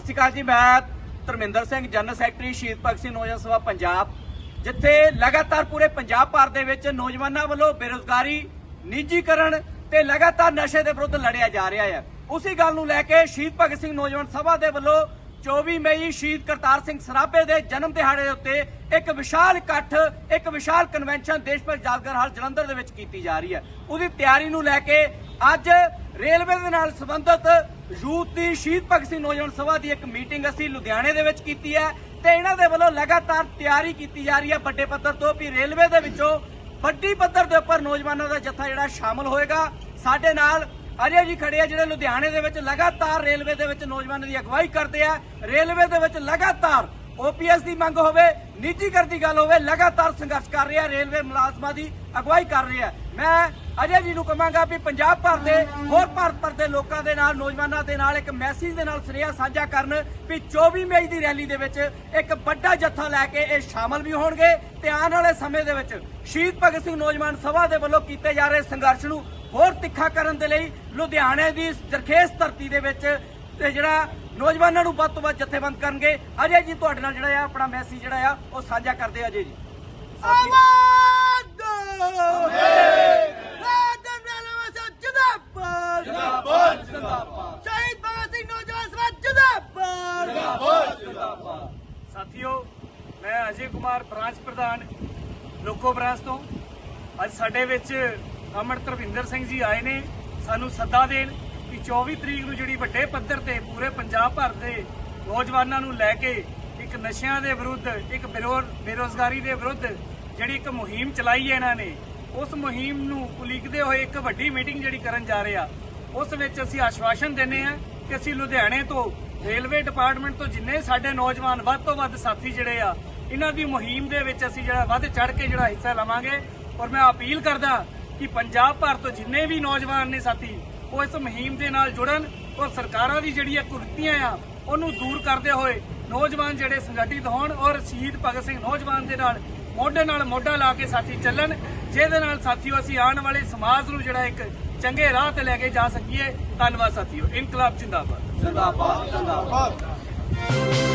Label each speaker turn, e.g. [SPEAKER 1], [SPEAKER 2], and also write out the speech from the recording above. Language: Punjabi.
[SPEAKER 1] ਸ਼੍ਰੀ ਅਕਾਲ ਜੀ, ਮੈਂ ਧਰਮਿੰਦਰ ਸਿੰਘ, ਜਨਰਲ ਸੈਕਟਰੀ ਸ਼ਹੀਦ ਭਗਤ ਸਿੰਘ, ਨੌਜਵਾਨ ਸਭਾ ਪੰਜਾਬ। ਜਿੱਥੇ ਲਗਾਤਾਰ ਪੂਰੇ ਪੰਜਾਬ ਭਰ ਦੇ ਵਿੱਚ ਨੌਜਵਾਨਾਂ ਵੱਲੋਂ ਬੇਰੁਜ਼ਗਾਰੀ, ਨਿੱਜੀਕਰਨ ਤੇ ਲਗਾਤਾਰ ਨਸ਼ੇ ਦੇ ਵਿਰੁੱਧ ਲੜਿਆ ਜਾ ਰਿਹਾ ਹੈ। ਉਸੇ ਗੱਲ ਨੂੰ ਲੈ ਕੇ ਸ਼ਹੀਦ ਭਗਤ ਸਿੰਘ, ਨੌਜਵਾਨ ਸਭਾ ਦੇ ਵੱਲੋਂ 24 ਮਈ ਸ਼ਹੀਦ ਕਰਤਾਰ ਸਿੰਘ ਸਰਾਭੇ ਦੇ ਜਨਮ ਦਿਹਾੜੇ ਦੇ ਉੱਤੇ ਇੱਕ ਵਿਸ਼ਾਲ ਇਕੱਠ, ਇੱਕ ਵਿਸ਼ਾਲ ਕਨਵੈਨਸ਼ਨ ਦੇਸ਼ ਭਗਤ ਯਾਦਗਾਰ ਹਾਲ ਜਲੰਧਰ ਦੇ ਵਿੱਚ ਕੀਤੀ ਜਾ ਰਹੀ ਹੈ। ਉਹਦੀ ਤਿਆਰੀ ਨੂੰ ਲੈ ਕੇ ਅੱਜ ਰੇਲਵੇ ਦੇ ਨਾਲ ਸੰਬੰਧਿਤ ਯੂਥ ਦੀ ਸ਼ਹੀਦ ਭਗਤ ਸਿੰਘ ਨੌਜਵਾਨ ਸਭਾ ਦੀ ਇੱਕ ਮੀਟਿੰਗ ਅਸੀਂ ਲੁਧਿਆਣੇ ਦੇ ਵਿੱਚ ਕੀਤੀ ਹੈ ਤੇ ਇਹਨਾਂ ਦੇ ਵੱਲੋਂ ਲਗਾਤਾਰ ਤਿਆਰੀ ਕੀਤੀ ਜਾ ਰਹੀ ਹੈ ਵੱਡੇ ਪੱਧਰ ਤੋਂ ਵੀ ਰੇਲਵੇ ਦੇ ਵਿੱਚੋਂ ਵੱਡੀ ਪੱਧਰ ਦੇ ਉੱਪਰ ਨੌਜਵਾਨਾਂ ਦਾ ਜੱਥਾ ਜਿਹੜਾ ਸ਼ਾਮਲ ਹੋਏਗਾ। ਸਾਡੇ ਨਾਲ ਅਜੇ ਜੀ ਖੜੇ ਆ ਜਿਹੜੇ ਲੁਧਿਆਣੇ ਦੇ ਵਿੱਚ ਲਗਾਤਾਰ ਰੇਲਵੇ ਦੇ ਵਿੱਚ ਨੌਜਵਾਨਾਂ ਦੀ ਅਗਵਾਈ ਕਰਦੇ ਆ। ਰੇਲਵੇ ਦੇ ਵਿੱਚ ਲਗਾਤਾਰ ਓਪੀਐਸ ਦੀ ਮੰਗ ਹੋਵੇ, ਨਿੱਜੀਕਰਨ ਦੀ ਗੱਲ ਹੋਵੇ, ਲਗਾਤਾਰ ਸੰਘਰਸ਼ ਕਰ ਰਿਹਾ ਰੇਲਵੇ ਮੁਲਾਜ਼ਮਾਂ ਦੀ ਅਗਵਾਈ ਕਰ ਰਿਹਾ ਮੈਂ ਅਜੇ ਜੀ ਨੂੰ ਕਹਾਂਗਾ ਵੀ ਪੰਜਾਬ ਭਰ ਦੇ, ਹੋਰ ਭਾਰਤ ਭਰ ਦੇ ਲੋਕਾਂ ਦੇ ਨਾਲ, ਨੌਜਵਾਨਾਂ ਦੇ ਨਾਲ, ਇੱਕ ਮੈਸੇਜ ਦੇ ਨਾਲ ਸੁਨੇਹਾ ਸਾਂਝਾ ਕਰਨ ਵੀ 24 ਮਈ ਦੀ ਰੈਲੀ ਦੇ ਵਿੱਚ ਇੱਕ ਵੱਡਾ ਜੱਥਾ ਲੈ ਕੇ ਇਹ ਸ਼ਾਮਲ ਵੀ ਹੋਣਗੇ। ਤੇ ਆਉਣ ਵਾਲੇ ਸਮੇਂ ਦੇ ਵਿੱਚ ਸ਼ਹੀਦ ਭਗਤ ਸਿੰਘ ਨੌਜਵਾਨ ਸਭਾ ਦੇ ਵੱਲੋਂ ਕੀਤੇ ਜਾ ਰਹੇ ਸੰਘਰਸ਼ ਨੂੰ ਹੋਰ ਤਿੱਖਾ ਕਰਨ ਦੇ ਲਈ ਲੁਧਿਆਣੇ ਦੀ ਜਰਖੇਸ ਧਰਤੀ ਦੇ ਵਿੱਚ ਤੇ ਜਿਹੜਾ ਨੌਜਵਾਨਾਂ ਨੂੰ ਵੱਧ ਤੋਂ ਵੱਧ ਜਥੇਬੰਦ ਕਰਨਗੇ। ਅਜੇ ਜੀ ਤੁਹਾਡੇ ਨਾਲ ਜਿਹੜਾ ਆ, ਆਪਣਾ ਮੈਸੇਜ ਜਿਹੜਾ ਆ, ਉਹ ਸਾਂਝਾ ਕਰਦੇ ਅਜੇ ਜੀ।
[SPEAKER 2] ਜਿੰਦਾਬਾਦ ਜਿੰਦਾਬਾਦ ਜਿੰਦਾਬਾਦ ਸ਼ਹੀਦ ਭਗਤ ਸਿੰਘ ਨੌਜਵਾਨ ਸਭਾ ਜਿੰਦਾਬਾਦ
[SPEAKER 3] ਸਾਥੀਓ ਮੈਂ ਅਜੇ ਕੁਮਾਰ ਬ੍ਰਾਂਚ ਪ੍ਰਧਾਨ, ਲੋਕੋ ਬ੍ਰਾਂਚ ਤੋਂ। ਅੱਜ ਸਾਡੇ ਵਿੱਚ ਅਮਰ ਤਰਵਿੰਦਰ ਸਿੰਘ ਜੀ ਆਏ ਨੇ, ਸਾਨੂੰ ਸੱਦਾ ਦੇਣ ਕਿ 24 ਤਰੀਕ ਨੂੰ ਜਿਹੜੀ ਵੱਡੇ ਪੱਧਰ ਤੇ ਪੂਰੇ ਪੰਜਾਬ ਭਰ ਦੇ ਨੌਜਵਾਨਾਂ ਨੂੰ ਲੈ ਕੇ ਇੱਕ ਨਸ਼ਿਆਂ ਦੇ ਵਿਰੁੱਧ, ਇੱਕ ਬੇਰੋ- ਬੇਰੁਜ਼ਗਾਰੀ ਦੇ ਵਿਰੁੱਧ ਜਿਹੜੀ ਇੱਕ ਮੁਹਿੰਮ ਚਲਾਈ ਹੈ ਇਹਨਾਂ ਨੇ, ਉਸ ਮੁਹਿੰਮ ਨੂੰ ਉਲੀਕਦੇ ਹੋਏ ਇੱਕ ਵੱਡੀ ਮੀਟਿੰਗ ਜਿਹੜੀ ਕਰਨ ਜਾ ਰਹੇ ਆ। ਉਸ ਵਿੱਚ ਅਸੀਂ ਆਸ਼ਵਾਸਨ ਦਿੰਨੇ ਆ ਕਿ ਅਸੀਂ ਲੁਧਿਆਣੇ ਤੋਂ ਰੇਲਵੇ ਡਿਪਾਰਟਮੈਂਟ ਤੋਂ ਜਿੰਨੇ ਸਾਡੇ ਨੌਜਵਾਨ ਵੱਧ ਤੋਂ ਵੱਧ ਸਾਥੀ ਜਿਹੜੇ ਆ ਇਹਨਾਂ ਦੀ ਮੁਹਿੰਮ ਦੇ ਵਿੱਚ ਅਸੀਂ ਜਿਹੜਾ ਵੱਧ ਚੜ ਕੇ ਜਿਹੜਾ ਹਿੱਸਾ ਲਵਾਂਗੇ ਔਰ ਮੈਂ ਅਪੀਲ ਕਰਦਾ ਕਿ ਪੰਜਾਬ ਭਰ ਤੋਂ ਜਿੰਨੇ ਵੀ ਨੌਜਵਾਨ ਨੇ ਸਾਥੀ, ਉਹ ਇਸ ਮੁਹਿੰਮ ਦੇ ਨਾਲ ਜੁੜਨ ਔਰ ਸਰਕਾਰਾਂ ਦੀ ਜਿਹੜੀਆਂ ਕੁਰਤੀਆਂ ਆ, ਉਹਨੂੰ ਦੂਰ ਕਰਦੇ ਹੋਏ ਨੌਜਵਾਨ ਜਿਹੜੇ ਸੰਗਠਿਤ ਹੋਣ ਔਰ ਸ਼ਹੀਦ ਭਗਤ ਸਿੰਘ ਨੌਜਵਾਨ ਦੇ ਨਾਲ ਮੋਢੇ ਨਾਲ ਮੋਢਾ ਲਾ ਕੇ ਸਾਥੀ ਚੱਲਣ, ਜਿਹਦੇ ਨਾਲ ਸਾਥੀਓ ਅਸੀਂ ਆਉਣ ਵਾਲੇ ਸਮਾਜ ਨੂੰ ਜਿਹੜਾ ਇੱਕ ਚੰਗੇ ਰਾਹ ਤੇ ਲੈ ਕੇ ਜਾ ਸਕੀਏ। ਧੰਨਵਾਦ ਸਾਥੀਓ। ਇਨਕਲਾਬ ਜਿੰਦਾਬਾਦ।
[SPEAKER 1] ਜ਼ਿੰਦਾਬਾਦ ਜ਼ਿੰਦਾਬਾਦ।